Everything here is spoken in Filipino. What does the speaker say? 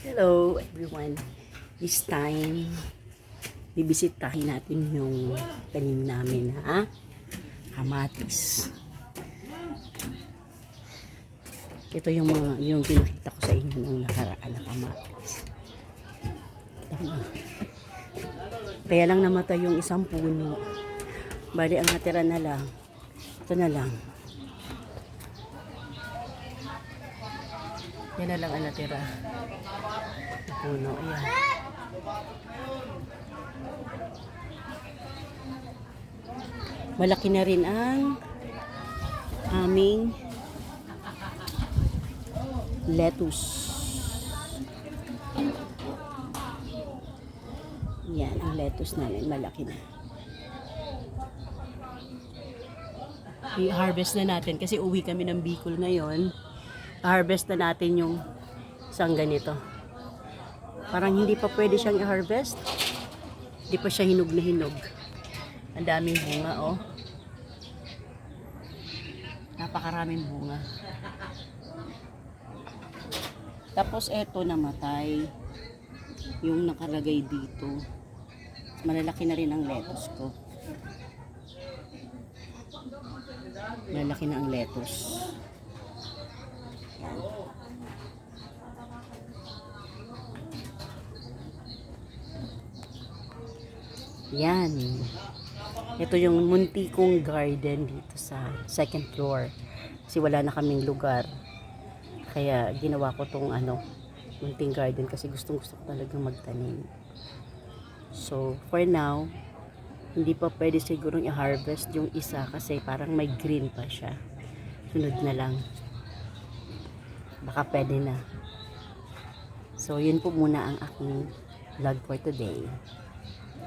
Hello everyone. This time, bibisitahin natin yung tanim namin ha. Kamatis. Ito yung mga yung pinakita ko sa inyo nung nakaraan na kamatis. Tama. Kaya lang namatay yung isang puno. Bali ang natira na lang. Ito na lang. Yan na lang ang natira. Puno, ayan. Malaki na rin ang aming lettuce. Yan, ang lettuce namin malaki na. I-harvest na natin kasi uwi kami ng Bicol ngayon. I-harvest na natin yung isang ganito. Parang hindi pa pwede siyang i-harvest. Hindi pa siya hinog na hinog. Ang daming bunga, oh. Napakaraming bunga. Tapos eto namatay. Yung nakalagay dito. Malalaki na rin ang lettuce ko. Malalaki na ang lettuce. Yan. Ito yung munti kong garden dito sa second floor. Kasi wala na kaming lugar. Kaya ginawa ko tong ano, munting garden kasi gustong gusto ko talagang magtanim. So, for now, hindi pa pwede sigurong i-harvest yung isa kasi parang may green pa siya. Sunod na lang. Baka pwede na. So, yun po muna ang aking vlog for today.